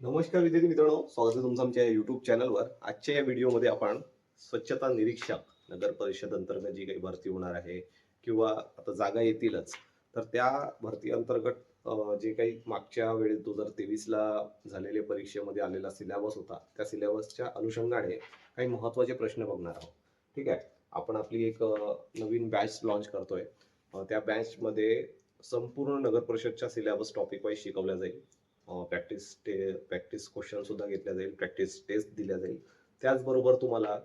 नमस्कार विद्यार्थी मित्रांनो स्वागत आहे तुमचं आमच्या युट्यूब चॅनलवर आजच्या या व्हिडिओमध्ये आपण स्वच्छता निरीक्षक नगर परिषद अंतर्गत जी काही भरती होणार आहे किंवा आता जागा येतीलच तर त्या भरती अंतर्गत जे काही मागच्या वेळेस दोन हजार तेवीसला झालेल्या परीक्षेमध्ये आलेला सिलेबस होता त्या सिलेबसच्या अनुषंगाने काही महत्त्वाचे प्रश्न बघणार आहोत. ठीक आहे? आपण आपली एक नवीन बॅच लॉन्च करतोय. त्या बॅचमध्ये संपूर्ण नगर परिषदच्या सिलेबस टॉपिक वाईज शिकवल्या जाईल. प्रॅक्टिस टे प्रॅक्टिस क्वेश्चन सुद्धा घेतल्या जाईल प्रॅक्टिस टेस्ट दिल्या जाईल. त्याचबरोबर तुम्हाला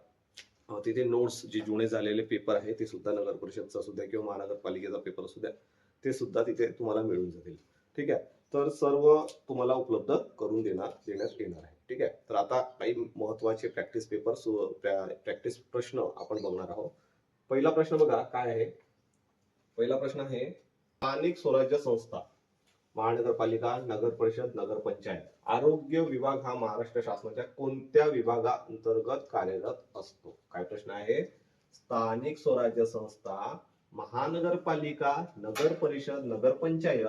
तिथे नोट्स जे जुने झालेले पेपर आहे ते सुद्धा नगर परिषदचा सुद्धा किंवा महानगरपालिकेचा पेपर सुद्धा ते सुद्धा तिथे तुम्हाला मिळून जातील. ठीक आहे? तर सर्व तुम्हाला उपलब्ध करून देणार देण्यात येणार आहे. ठीक आहे? तर आता काही महत्त्वाचे प्रॅक्टिस पेपर प्रॅक्टिस प्रश्न आपण बघणार आहोत. पहिला प्रश्न बघा काय आहे? पहिला प्रश्न आहे स्थानिक स्वराज्य संस्था. महानगरपालिका नगर परिषद नगर पंचायत आरोग्य विभाग हा महाराष्ट्र शासनाच्या कोणत्या विभागाअंतर्गत कार्यरत असतो? काय प्रश्न आहे? स्थानिक स्वराज्य संस्था महानगरपालिका नगर परिषद नगर पंचायत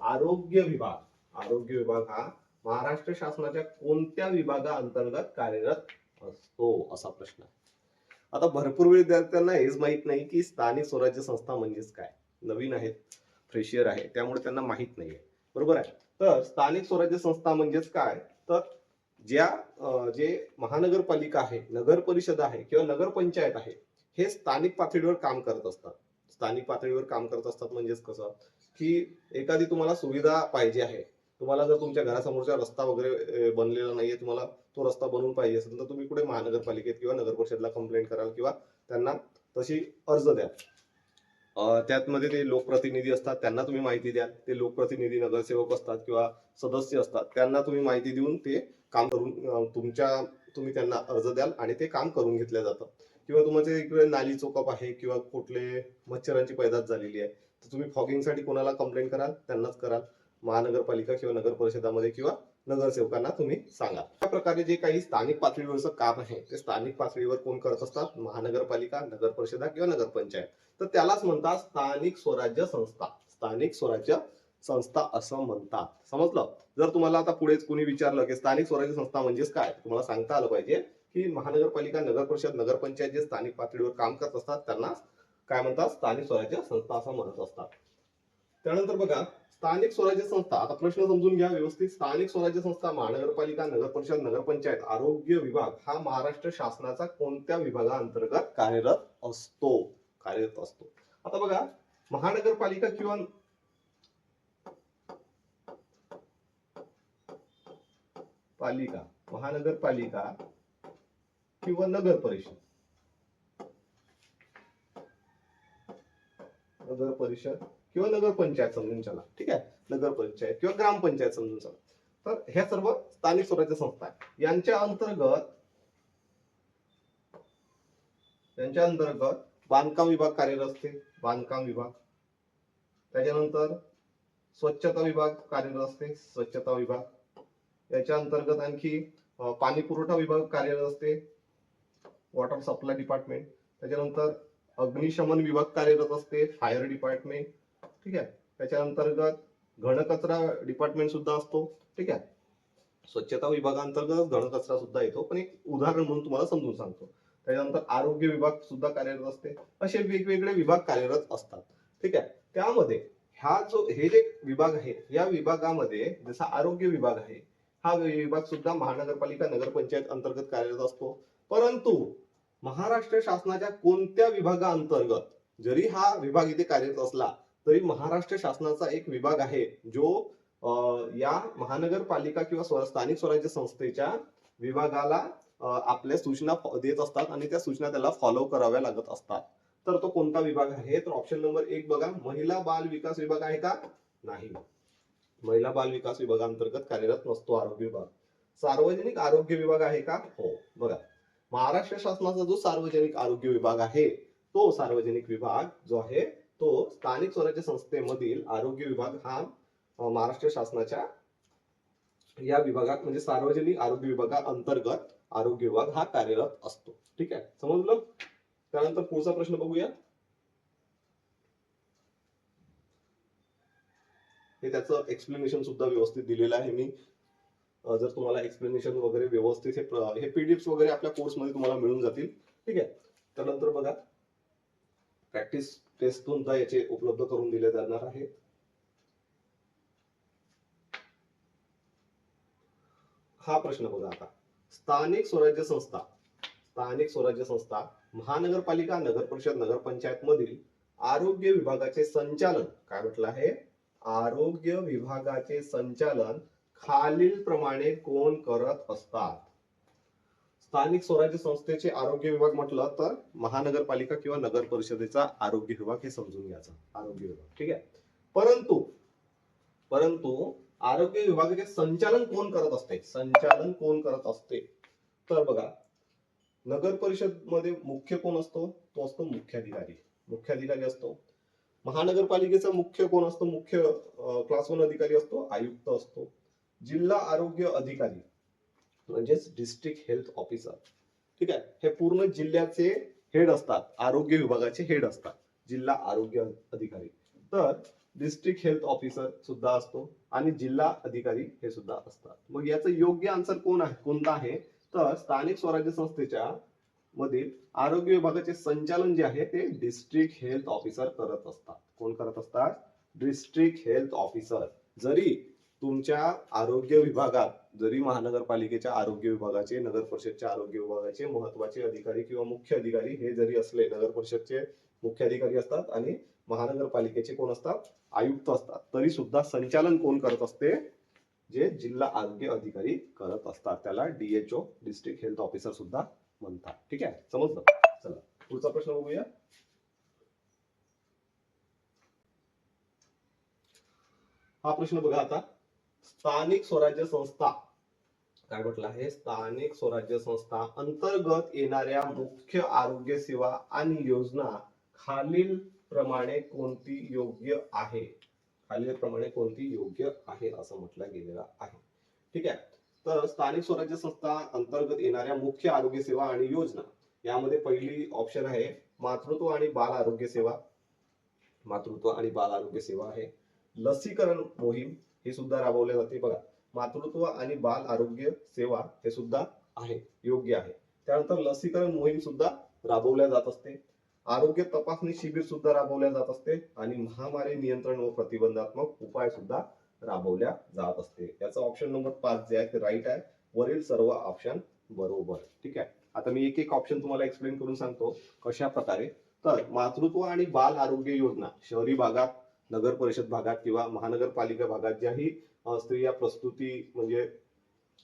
आरोग्य विभाग. आरोग्य विभाग हा महाराष्ट्र शासनाच्या कोणत्या विभागाअंतर्गत कार्यरत असतो? असा प्रश्न. आहे आता भरपूर विद्यार्थ्यांना हेच माहीत नाही की स्थानिक स्वराज्य संस्था म्हणजेच काय? नवीन आहेत फ्रेशियर आहे त्यामुळे त्यांना माहीत नाहीये. बरोबर आहे. तर स्थानिक स्वराज्य संस्था म्हणजेच काय? तर ज्या जे महानगरपालिका आहे नगर परिषद आहे किंवा नगर पंचायत आहे हे स्थानिक पातळीवर काम करत असतात. स्थानिक पातळीवर काम करत असतात म्हणजेच कसं? की एखादी तुम्हाला सुविधा पाहिजे आहे. तुम्हाला जर तुमच्या घरासमोरचा रस्ता वगैरे बनलेला नाहीये तुम्हाला तो रस्ता बनवून पाहिजे असेल तर तुम्ही कुठे महानगरपालिकेत किंवा नगर परिषदला कंप्लेंट कराल किंवा त्यांना तशी अर्ज द्या त्यातमध्ये ते लोकप्रतिनिधी असतात त्यांना तुम्ही माहिती द्या. ते लोकप्रतिनिधी नगरसेवक असतात किंवा सदस्य असतात त्यांना तुम्ही माहिती देऊन ते काम करून तुमच्या तुम्ही त्यांना अर्ज द्याल आणि ते काम करून घेतलं जातं किंवा तुमचे इकडे नाली चोकअप आहे किंवा कुठले मच्छरांची पैदास झालेली आहे तर तुम्ही फॉगिंगसाठी कोणाला कंप्लेंट कराल? त्यांनाच कराल. महानगरपालिका किंवा नगर परिषदामध्ये किंवा नगरसेवकांना तुम्ही सांगा. अशा प्रकारे जे काही स्थानिक पातळीवरचं काम आहे ते स्थानिक पातळीवर कोण करत असतात? महानगरपालिका नगर परिषदा किंवा नगरपंचायत. तर त्यालाच म्हणतात स्थानिक स्वराज्य संस्था. स्थानिक स्वराज्य संस्था असं म्हणतात. समजलं? जर तुम्हाला आता पुढेच कोणी विचारलं की स्थानिक स्वराज्य संस्था म्हणजेच काय? तुम्हाला सांगता आलं पाहिजे की महानगरपालिका नगर परिषद नगरपंचायत जे स्थानिक पातळीवर काम करत असतात त्यांना काय म्हणतात? स्थानिक स्वराज्य संस्था असं म्हणत असतात. त्यानंतर बघा स्थानिक स्वराज्य संस्था आता प्रश्न समजून घ्या व्यवस्थित. स्थानिक स्वराज्य संस्था महानगरपालिका नगर परिषद नगरपंचायत आरोग्य विभाग हा महाराष्ट्र शासनाचा कोणत्या विभागाअंतर्गत कार्यरत असतो? कार्यरत असतो. आता बघा महानगरपालिका किंवा पालिका महानगरपालिका किंवा नगर परिषद नगर परिषद किंवा नगरपंचायत समजून चला. ठीक आहे? नगरपंचायत किंवा ग्रामपंचायत समजून चला. तर ह्या सर्व स्थानिक स्वराज्य संस्था आहेत. यांच्या अंतर्गत यांच्या अंतर्गत बांधकाम विभाग कार्यरत असते बांधकाम विभाग. त्याच्यानंतर स्वच्छता विभाग कार्यरत असते स्वच्छता विभाग. याच्या अंतर्गत आणखी पाणी पुरवठा विभाग कार्यरत असते वॉटर सप्लाय डिपार्टमेंट. त्याच्यानंतर अग्निशमन विभाग कार्यरत असते फायर डिपार्टमेंट. ठीक आहे. त्याच्या अंतर्गत घनकचरा डिपार्टमेंट सुद्धा असतो. ठीक आहे. स्वच्छता विभागांतर्गत घनकचरा सुद्धा येतो. पण एक उदाहरण म्हणून तुम्हाला समजून सांगतो. त्याच्यानंतर आरोग्य विभाग सुद्धा कार्यरत असते. असे वेगवेगळे विभाग कार्यरत असतात. ठीक आहे. त्यामध्ये हा जो हे जे विभाग आहे या विभागामध्ये जसा आरोग्य विभाग आहे हा विभाग सुद्धा महानगरपालिका नगरपंचायत अंतर्गत कार्यरत असतो. परंतु महाराष्ट्र शासनाच्या कोणत्या विभागाअंतर्गत जरी हा विभाग इथे कार्यरत असला तरी महाराष्ट्र शासनाचा एक विभाग आहे जो या महानगरपालिका किंवा स्थानिक स्वराज्य संस्थेच्या विभागाला आपल्या सूचना देत असतात आणि त्या सूचना त्याला फॉलो कराव्या लागत असतात. तर तो कोणता विभाग आहे? तर ऑप्शन नंबर एक बघा महिला बाल विकास विभाग आहे का? नाही. महिला बाल विकास विभागांतर्गत कार्यरत नसतो आरोग्य विभाग. सार्वजनिक आरोग्य विभाग आहे का? हो. बघा महाराष्ट्र शासनाचा जो सार्वजनिक आरोग्य विभाग आहे तो सार्वजनिक विभाग जो आहे तो स्थानिक स्वराज्य संस्थेमधील आरोग्य विभाग हा महाराष्ट्र शासनाच्या या विभागात म्हणजे सार्वजनिक आरोग्य विभागा अंतर्गत आरोग्य विभाग हा कार्यरत असतो. ठीक आहे? समजलं? त्यानंतर पुढचा प्रश्न बघूया. हे त्याचं एक्सप्लेनेशन सुद्धा व्यवस्थित दिलेलं आहे मी. जर तुम्हाला एक्सप्लेनेशन वगैरे व्यवस्थित हे हे पीडीएफ वगैरे आपल्या कोर्समध्ये तुम्हाला मिळून जातील. ठीक आहे? त्यानंतर बघा. प्रॅक्टिस ते सुद्धा याचे उपलब्ध करून दिले जाणार आहेत. हा प्रश्न बघा आता. स्थानिक स्वराज्य संस्था स्थानिक स्वराज्य संस्था महानगरपालिका नगर परिषद नगरपंचायत मधील आरोग्य विभागाचे संचालन काय म्हटलं आहे? आरोग्य विभागाचे संचालन खालील प्रमाणे कोण करत असतात? स्थानिक स्वराज्य संस्थेचे आरोग्य विभाग म्हटलं तर महानगरपालिका किंवा नगर परिषदेचा आरोग्य विभाग हे समजून घ्यायचा. आरोग्य विभाग. ठीक आहे? परंतु परंतु आरोग्य विभागाचे संचालन कोण करत असते? संचालन कोण करत असते? तर बघा नगर परिषदमध्ये मुख्य कोण असतो? तो असतो मुख्याधिकारी. मुख्याधिकारी असतो. महानगरपालिकेचा मुख्य कोण असतो? मुख्य क्लास वन अधिकारी असतो आयुक्त असतो. जिल्हा आरोग्य अधिकारी. म्हणजेच डिस्ट्रिक्ट हेल्थ ऑफिसर ठीक आहे? हे पूर्ण जिल्ह्याचे हेड असतात. आरोग्य विभागाचे हेड असतात. जिल्हा आरोग्य अधिकारी. तर डिस्ट्रिक्ट हेल्थ ऑफिसर सुद्धा असतो आणि जिल्हा अधिकारी हे सुद्धा असतात. मग याचं योग्य आन्सर कोण आहे? कोणता आहे? तर स्थानिक स्वराज्य संस्थेच्या मधील आरोग्य विभागाचे संचालन जे आहे ते डिस्ट्रिक्ट हेल्थ ऑफिसर करत असतात. कोण करत असतात? डिस्ट्रिक्ट हेल्थ ऑफिसर जरी तुमच्या आरोग्य विभागात जरी महानगरपालिकेच्या आरोग्य विभागाचे नगर परिषदच्या आरोग्य विभागाचे महत्त्वाचे अधिकारी किंवा मुख्य अधिकारी हे जरी असले नगर परिषदचे मुख्य अधिकारी असतात आणि महानगरपालिकेचे कोण असतात? आयुक्त असतात. तरी सुद्धा संचालन कोण करत असते? जे जिल्हा आरोग्य अधिकारी करत असतात. त्याला डीएचओ डिस्ट्रिक्ट हेल्थ ऑफिसर सुद्धा म्हणतात. ठीक आहे? समजलं? चला पुढचा प्रश्न बघूया. हा प्रश्न बघा आता. स्थानिक स्वराज्य संस्था. काय म्हटलं आहे? स्थानिक स्वराज्य संस्था अंतर्गत येणाऱ्या मुख्य आरोग्य सेवा आणि योजना खालील प्रमाणे कोणती योग्य आहे? खालील प्रमाणे कोणती योग्य आहे असं म्हटलं गेलेलं आहे. ठीक आहे? तर स्थानिक स्वराज्य संस्था अंतर्गत येणाऱ्या मुख्य आरोग्य सेवा आणि योजना. यामध्ये पहिली ऑप्शन आहे मातृत्व आणि बाल आरोग्य सेवा. मातृत्व आणि बाल आरोग्य सेवा आहे. लसीकरण मोहीम. ही सुद्धा राबवल्या जाते. बघा मातृत्व आणि बाल आरोग्य सेवा हे सुद्धा आहे योग्य आहे. त्यानंतर लसीकरण मोहीम सुद्धा राबवल्या जात असते. आरोग्य तपासणी शिबिर सुद्धा राबवल्या जात असते आणि महामारी नियंत्रण व प्रतिबंधात्मक उपाय सुद्धा राबवल्या जात असते. याचा ऑप्शन नंबर पाच जे आहे ते राईट आहे. वरील सर्व ऑप्शन बरोबर. ठीक आहे? आता मी एक एक ऑप्शन तुम्हाला एक्सप्लेन करून सांगतो कशा प्रकारे तर मातृत्व आणि बाल आरोग्य योजना शहरी भागात नगर परिषद भागात किंवा महानगरपालिका भागात ज्याही स्त्रिया प्रस्तुती म्हणजे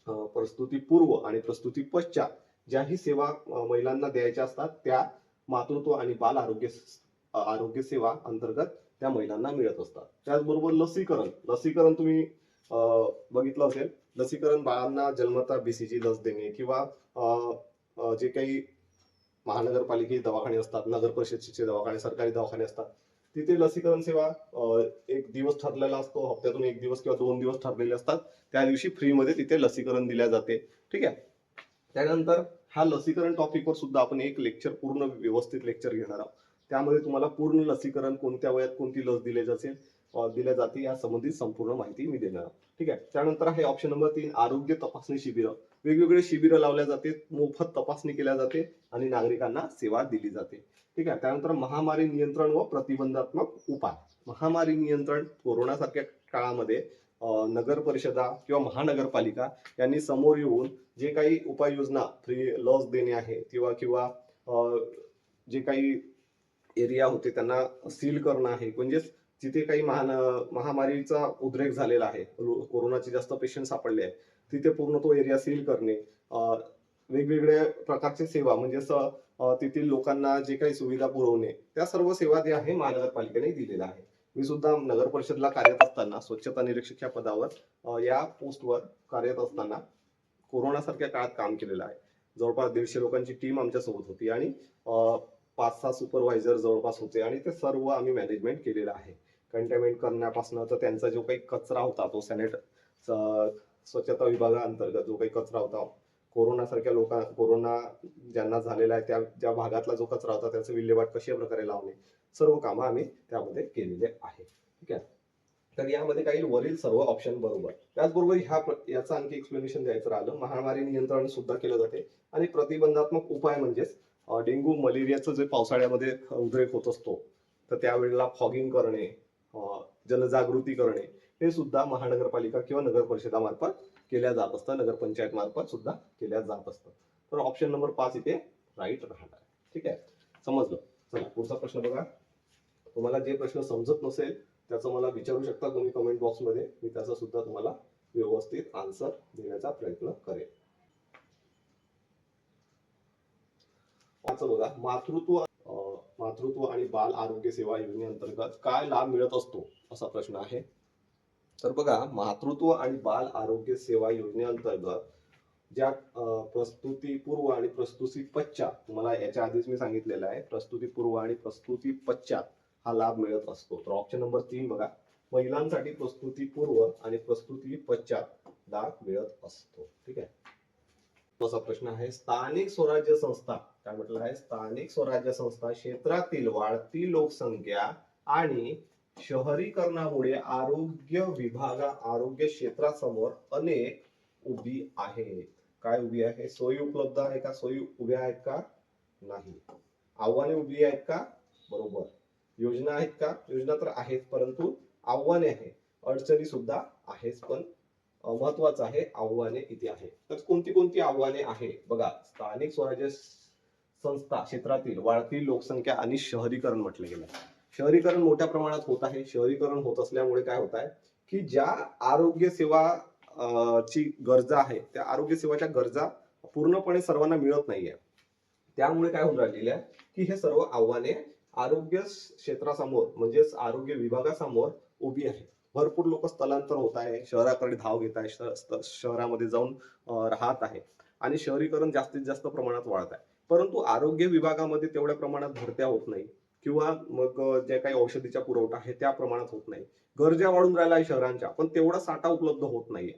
प्रस्तुती पूर्व आणि प्रस्तुती पश्चात ज्याही सेवा महिलांना द्यायच्या असतात त्या मातृत्व आणि बाल आरोग्य आरोग्य सेवा अंतर्गत त्या महिलांना मिळत असतात. त्याचबरोबर लसीकरण लसीकरण तुम्ही बघितलं असेल लसीकरण बाळांना जन्मता बीसीजी लस देणे किंवा जे काही महानगरपालिकेचे दवाखाने असतात नगर परिषदेचे दवाखाने सरकारी दवाखाने असतात तिथे लसीकरण सेवा एक दिवस ठरलेला असतो. हप्त्यातून एक दिवस किंवा दोन दिवस ठरलेले असतात. त्या दिवशी फ्रीमध्ये तिथे लसीकरण दिल्या जाते. ठीक आहे? त्यानंतर हा लसीकरण टॉपिकवर सुद्धा आपण एक लेक्चर पूर्ण व्यवस्थित लेक्चर घेणार आहोत. त्यामध्ये तुम्हाला पूर्ण लसीकरण कोणत्या वयात कोणती लस दिली जाते दिल्या जाते या संबंधित संपूर्ण माहिती मी देणार ठीक आहे? त्यानंतर आहे ऑप्शन नंबर तीन आरोग्य तपासणी शिबिरं. वेगवेगळे शिबिरं लावल्या जाते मोफत तपासणी केल्या जाते आणि नागरिकांना सेवा दिली जाते. ठीक आहे? त्यानंतर महामारी नियंत्रण व प्रतिबंधात्मक उपाय. महामारी नियंत्रण कोरोनासारख्या काळामध्ये नगर परिषदा किंवा महानगरपालिका यांनी समोर येऊन जे काही उपाययोजना फ्री लस देणे आहे किंवा किंवा जे काही एरिया होते त्यांना सील करणं आहे. म्हणजेच जिथे काही महान महामारीचा उद्रेक झालेला आहे कोरोनाचे जास्त पेशंट सापडले आहेत तिथे पूर्ण तो एरिया सील करणे वेगवेगळ्या प्रकारचे सेवा म्हणजे असं तेथील लोकांना जे काही सुविधा पुरवणे त्या सर्व सेवा जे आहे महानगरपालिकेने दिलेल्या आहे मी सुद्धा नगर परिषदला कार्यरत असताना स्वच्छता निरीक्षक या पदावर या पोस्टवर कार्यरत असताना कोरोनासारख्या काळात काम केलेलं आहे. जवळपास दीडशे लोकांची टीम आमच्यासोबत होती आणि पाच सहा सुपरवायझर जवळपास होते आणि ते सर्व आम्ही मॅनेजमेंट केलेलं आहे. कंटेनमेंट करण्यापासून तर त्यांचा जो काही कचरा होता तो सॅनेट स्वच्छता विभागाअंतर्गत जो काही कचरा होता कोरोनासारख्या लोकां कोरोना ज्यांना झालेला आहे त्या ज्या भागातला जो कचरा होता त्याचं विल्हेवाट कशा प्रकारे लावणे सर्व कामं आम्ही त्यामध्ये केलेले आहे ठीक आहे? तर यामध्ये काही वरील सर्व ऑप्शन बरोबर. त्याचबरोबर ह्या याचं आणखी एक्सप्लेनेशन द्यायचं राहिलं. महामारी नियंत्रण सुद्धा केलं जाते. आणि प्रतिबंधात्मक उपाय म्हणजेच डेंग्यू मलेरियाचं जे पावसाळ्यामध्ये उद्रेक होत असतो तर त्यावेळेला फॉगिंग करणे जनजागृती करणे हे सुद्धा महानगरपालिका किंवा नगर परिषदामार्फत केल्या जात असतात नगरपंचायत मार्फत सुद्धा केल्या जात असतात तर ऑप्शन नंबर पाच इथे राईट राहणार ठीक आहे? समजलं? चला पुढचा प्रश्न बघा. तुम्हाला जे प्रश्न समजत नसेल त्याचं मला विचारू शकता तुम्ही कमेंट बॉक्समध्ये मी त्याचा सुद्धा तुम्हाला व्यवस्थित आन्सर देण्याचा प्रयत्न करेन. बघा. मातृत्व मातृत्व आणि बाल आरोग्य सेवा योजनेअंतर्गत काय लाभ मिळत असतो? असा प्रश्न आहे. तर बघा मातृत्व आणि बाल आरोग्य सेवा योजनेअंतर्गत ज्या प्रस्तुतीपूर्व आणि प्रस्तुती पश्चात तुम्हाला याच्या आधीच मी सांगितलेलं आहे प्रस्तुतीपूर्व आणि प्रस्तुती पश्चात हा लाभ मिळत असतो. तर ऑप्शन नंबर तीन बघा महिलांसाठी प्रस्तुतीपूर्व आणि प्रस्तुती पश्चात लाभ मिळत असतो. ठीक आहे? असा प्रश्न आहे स्थानिक स्वराज्य संस्था काय म्हटलं आहे? स्थानिक स्वराज्य संस्था क्षेत्रातील वाढती लोकसंख्या आणि शहरीकरणामुळे आरोग्य विभागा आरोग्य क्षेत्रासमोर अनेक उभी आहेत. काय उभी आहे? सोयी उपलब्ध आहे का? सोयी उभ्या आहेत का? नाही. आव्हाने उभी आहेत का? बरोबर. योजना आहेत का? योजना तर आहेत परंतु आव्हाने आहे. अडचणी सुद्धा आहेच पण महत्वाचं आहे आव्हाने किती आहे. तर कोणती कोणती आव्हाने आहे? बघा स्थानिक स्वराज्य संस्था क्षेत्रातील वाढती लोकसंख्या आणि शहरीकरण म्हटलं गेलं. शहरीकरण मोठ्या प्रमाणात होत आहे. शहरीकरण होत असल्यामुळे काय होत आहे की ज्या आरोग्य सेवा ची गरजा आहे त्या आरोग्य सेवाच्या गरजा पूर्णपणे सर्वांना मिळत नाहीये. त्यामुळे काय होऊन राहिलेलं आहे की हे सर्व आव्हाने आरोग्य क्षेत्रासमोर म्हणजेच आरोग्य विभागासमोर उभी आहे भरपूर लोक स्थलांतर होत आहे शहराकडे धाव घेत आहे शहरामध्ये जाऊन राहत आहे आणि शहरीकरण जास्तीत जास्त प्रमाणात वाढत आहे. परंतु आरोग्य विभागामध्ये तेवढ्या प्रमाणात भरत्या होत नाही. किंवा मग जे काही औषधीचा पुरवठा आहे त्या प्रमाणात होत नाही. गरजा वाढून राहिल्या आहे शहरांच्या पण तेवढा साठा उपलब्ध होत नाहीये.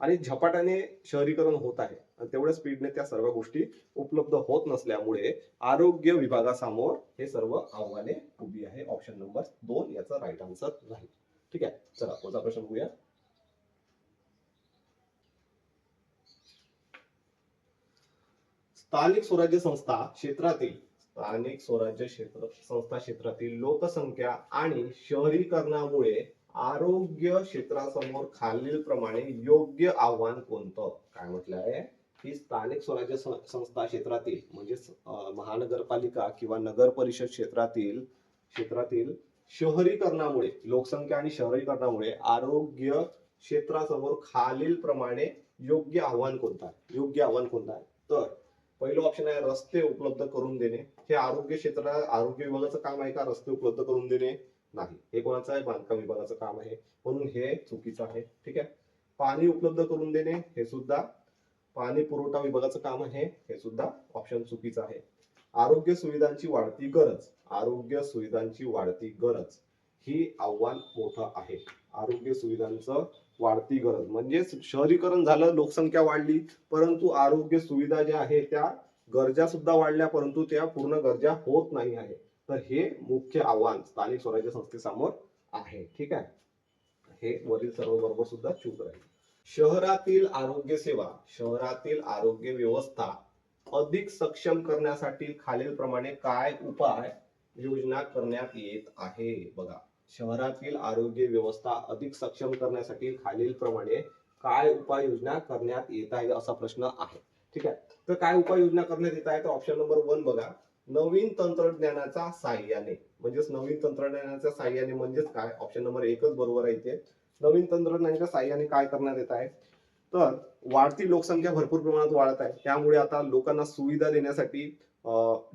आणि झपाट्याने शहरीकरण होत आहे आणि तेवढ्या स्पीडने त्या सर्व गोष्टी उपलब्ध होत नसल्यामुळे आरोग्य विभागासमोर हे सर्व आव्हाने उभी आहे. ऑप्शन नंबर दोन याचा राईट आन्सर राहील ठीक आहे? चला पुढचा प्रश्न बघूया. स्थानिक स्वराज्य संस्था क्षेत्रातील स्थानिक स्वराज्य क्षेत्र संस्था क्षेत्रातील लोकसंख्या आणि शहरीकरणामुळे आरोग्य क्षेत्रासमोर खालील प्रमाणे योग्य आव्हान कोणतं? काय म्हटलं आहे? ही स्थानिक स्वराज्य संस्था क्षेत्रातील म्हणजे महानगरपालिका किंवा नगर परिषद क्षेत्रातील क्षेत्रातील शहरीकरणामुळे लोकसंख्या आणि शहरीकरणामुळे आरोग्य क्षेत्रासमोर खालील प्रमाणे योग्य आव्हान कोणतं आहे? योग्य आव्हान कोणतं आहे? तर पहिलं ऑप्शन आहे रस्ते उपलब्ध करून देणे. हे आरोग्य क्षेत्र आरोग्य विभागाचं काम आहे का? रस्ते उपलब्ध करून देणे? नाही. हे कोणाचं आहे? बांधकाम विभागाचं काम आहे. म्हणून हे चुकीचं आहे. ठीक आहे? पाणी उपलब्ध करून देणे हे सुद्धा पाणी पुरवठा विभागाचं काम आहे. हे सुद्धा ऑप्शन चुकीचं आहे. आरोग्य सुविधांची वाढती गरज. आरोग्य सुविधांची वाढती गरज. ही आव्हान मोठं आहे. आरोग्य सुविधांचं वाढती गरज. म्हणजे शहरीकरण झालं लोकसंख्या वाढली परंतु आरोग्य सुविधा ज्या आहे त्या गरजा सुद्धा वाढल्या परंतु त्या पूर्ण गरजा होत नाही आहे तर हे मुख्य आव्हान स्थानिक स्वराज्य संस्थेसमोर आहे. ठीक आहे? हे वरील सर्व बरोबर सुद्धा चूक राहील. शहरातील आरोग्य सेवा शहरातील आरोग्य व्यवस्था अधिक सक्षम करण्यासाठी खालील प्रमाणे काय उपाय योजना करण्यात येत आहे? बघा. शहरातील आरोग्य व्यवस्था अधिक सक्षम करण्यासाठी खालील प्रमाणे काय उपाययोजना करण्यात येत आहे असा प्रश्न आहे. ठीक आहे? तर काय उपाययोजना करण्यात येत आहे तर ऑप्शन नंबर वन बघा. नवीन तंत्रज्ञानाच्या साह्याने. म्हणजेच नवीन तंत्रज्ञानाच्या साह्याने म्हणजेच काय? ऑप्शन नंबर एकच बरोबर आहे इथे. नवीन तंत्रज्ञानाच्या साह्याने काय करण्यात येत आहे? तर वाढती लोकसंख्या भरपूर प्रमाणात वाढत आहे. त्यामुळे आता लोकांना सुविधा देण्यासाठी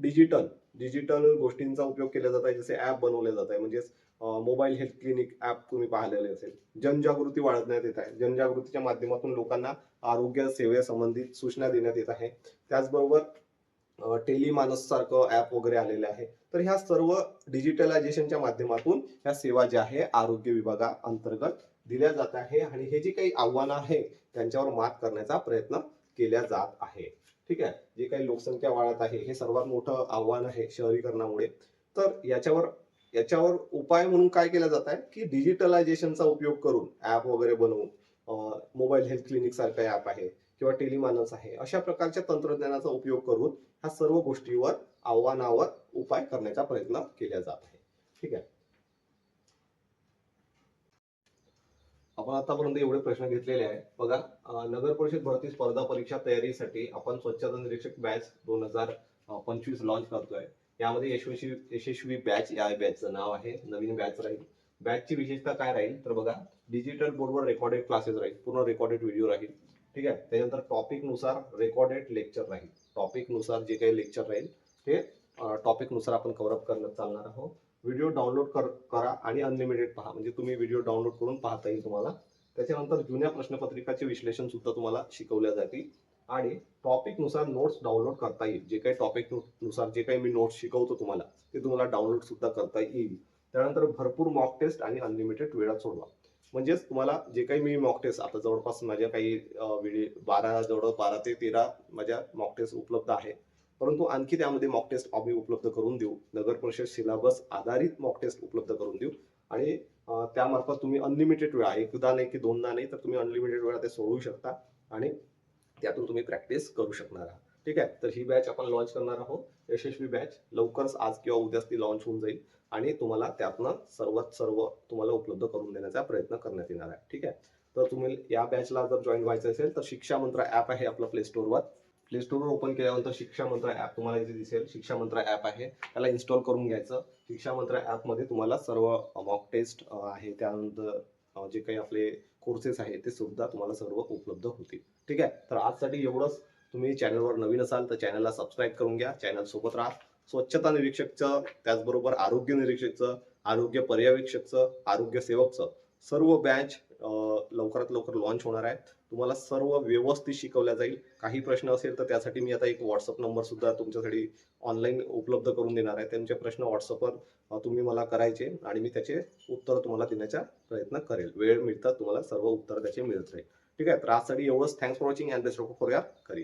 डिजिटल डिजिटल गोष्टींचा उपयोग केला जात आहे. जसे ऍप बनवले जात आहे. म्हणजेच मोबाईल हेल्थ क्लिनिक ॲप तुम्ही पाहिलेले असेल. जनजागृती वाढवण्यात येत आहे. जनजागृतीच्या माध्यमातून लोकांना आरोग्य सेवेसंबंधित सूचना देण्यात येत आहे. त्याचबरोबर टेलिमानस सारखं ऍप वगैरे आलेले आहे. तर ह्या सर्व डिजिटलायझेशनच्या माध्यमातून ह्या सेवा ज्या आहे आरोग्य विभागा अंतर्गत दिल्या जात आहे आणि हे जी काही आव्हानं आहे त्यांच्यावर मात करण्याचा प्रयत्न केल्या जात आहे. ठीक आहे? जे काही लोकसंख्या वाढत आहे हे सर्वात मोठं आव्हान आहे शहरीकरणामुळे. तर याच्यावर याच्यावर उपाय म्हणून काय केला जात आहे की डिजिटलायझेशनचा उपयोग करून ऍप वगैरे बनवून मोबाईल हेल्थ क्लिनिक सारखं ऍप आहे किंवा टेलिमानस आहे अशा प्रकारच्या तंत्रज्ञानाचा उपयोग करून ह्या सर्व गोष्टीवर आव्हानावर उपाय करण्याचा प्रयत्न केला जात आहे. ठीक आहे? आपण आतापर्यंत एवढे प्रश्न घेतलेले आहे बघा नगर परिषद भरती स्पर्धा परीक्षा तयारीसाठी आपण स्वच्छता निरीक्षक बॅच दोन हजार पंचवीस लॉन्च करतोय. यामध्ये यशस्वी यशस्वी बॅच या बॅचचं नाव आहे नवीन बॅच राहील. बॅचची विशेषता काय राहील? तर बघा डिजिटल बोर्डवर रेकॉर्डेड क्लासेस राहील पूर्ण रेकॉर्डेड व्हिडिओ राहील. ठीक आहे? त्याच्यानंतर टॉपिकनुसार रेकॉर्डेड लेक्चर राहील. टॉपिकनुसार जे काही लेक्चर राहील ते टॉपिकनुसार आपण कव्हरअप करणं चालणार आहोत. व्हिडिओ डाउनलोड कर करा आणि अनलिमिटेड पहा. म्हणजे तुम्ही व्हिडिओ डाउनलोड करून पाहता येईल तुम्हाला. त्याच्यानंतर जुन्या प्रश्नपत्रिकाचे विश्लेषण सुद्धा तुम्हाला शिकवल्या जातील. आणि टॉपिकनुसार नोट्स डाउनलोड करता येईल. जे काही टॉपिकनुसार जे काही मी नोट्स शिकवतो तुम्हाला ते तुम्हाला डाउनलोड सुद्धा करता येईल. त्यानंतर भरपूर मॉक टेस्ट आणि अनलिमिटेड वेळात सोडवा. म्हणजेच तुम्हाला जे काही मी मॉक टेस्ट आता जवळपास माझ्या काही वेळे बारा जवळ बारा ते तेरा माझ्या मॉक टेस्ट उपलब्ध आहे. परंतु आणखी त्यामध्ये मॉक टेस्ट आम्ही उपलब्ध करून देऊ. नगर परिषद सिलेबस आधारित मॉक टेस्ट उपलब्ध करून देऊ. आणि त्यामार्फत तुम्ही अनलिमिटेड वेळा एकदा नाही की दोनदा नाही तर तुम्ही अनलिमिटेड वेळा ते सोडवू शकता. आणि त्यातून तुम्ही प्रॅक्टिस करू शकणार आहात. ठीक आहे? तर ही बॅच आपण लॉन्च करणार आहोत. यशस्वी बॅच लवकरच आज किंवा उद्याच ती लॉन्च होऊन जाईल आणि तुम्हाला त्यातनं सर्वात सर्व तुम्हाला उपलब्ध करून देण्याचा प्रयत्न करण्यात येणार आहे. ठीक आहे? तर तुम्ही या बॅचला जर जॉईन व्हायचं असेल तर शिक्षा मंत्र ॲप आहे आपलं प्ले स्टोरवर प्ले स्टोरवर ओपन केल्यानंतर शिक्षा मंत्र ॲप तुम्हाला इथे दिसेल. शिक्षा मंत्र ॲप आहे. त्याला इन्स्टॉल करून घ्यायचं. शिक्षा मंत्र ॲपमध्ये तुम्हाला सर्व मॉक टेस्ट आहे. त्यानंतर जे काही आपले कोर्सेस आहे ते सुद्धा तुम्हाला सर्व उपलब्ध होतील. ठीक आहे? तर आजसाठी एवढंच. तुम्ही चॅनलवर नवीन असाल तर चॅनलला सबस्क्राईब करून घ्या. चॅनल सोबत राहा. स्वच्छता निरीक्षकचं त्याचबरोबर आरोग्य निरीक्षकचं आरोग्य पर्यवेक्षकचं आरोग्य सेवकचं सर्व बॅच लवकरात लवकर लॉन्च होणार आहे तुम्हाला सर्व व्यवस्थित शिकवल्या जाईल. काही प्रश्न असेल तर त्यासाठी मी आता एक व्हॉट्सअप नंबर सुद्धा तुमच्यासाठी ऑनलाईन उपलब्ध करून देणार आहे. त्यांचे प्रश्न व्हॉट्सअपवर तुम्ही मला करायचे आणि मी त्याचे उत्तर तुम्हाला देण्याचा प्रयत्न करेल. वेळ मिळतात तुम्हाला सर्व उत्तर त्याचे मिळत राहील. ठीक आहे? तर आजसाठी एवढंच. Thanks for watching and best for your career